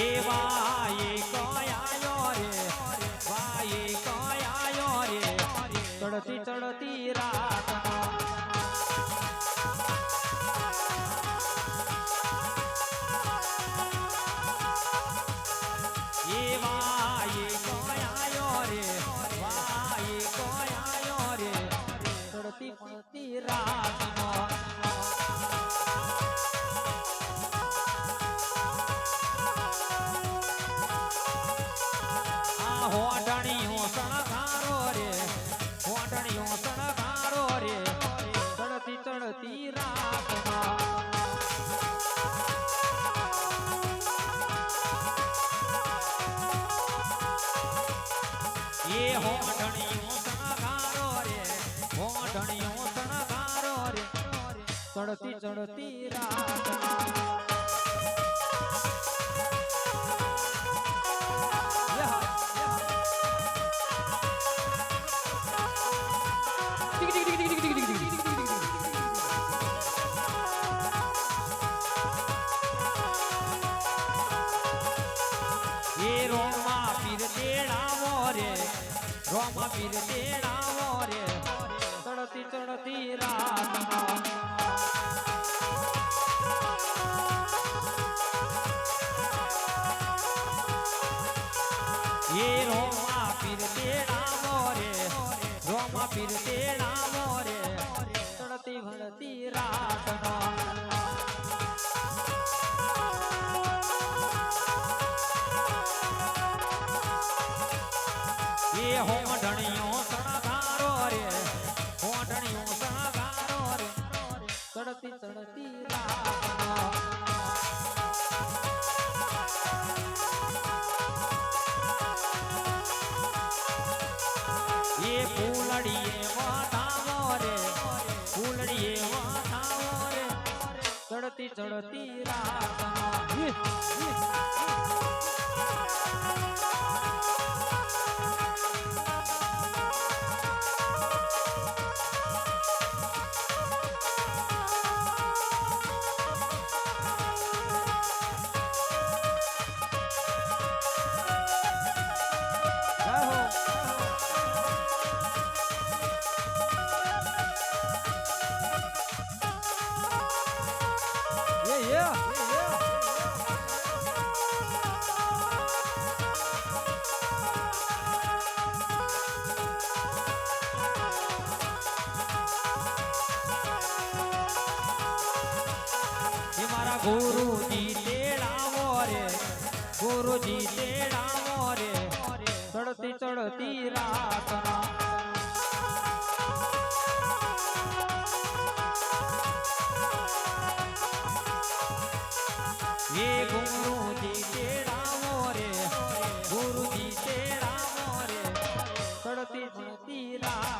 એ એ હોટણીઓ સણગારો રે હોટણીઓ સણગારો રે. ચડતી ચડતી રાતમાં રોમા પીર તેડાવો રે ચડતી ભળતી રાતમાં એ હોમઢણીઓ સણધારો રે હોમઢણીઓ સણધારો રે તડતી તડતી રાતમાં એ ફૂલડીએ વાતાવો રે ફૂલડીએ વાતાવો રે. ચડતી ચડતી રાતમાં ગુરુજી તેડાવો રે ગુરુજી તેડાવો રે ચડતી ચડતી રાતના એ ગુરુજી તેડાવો રે ગુરુજી તેડાવો રે ચડતી ચડતી રાત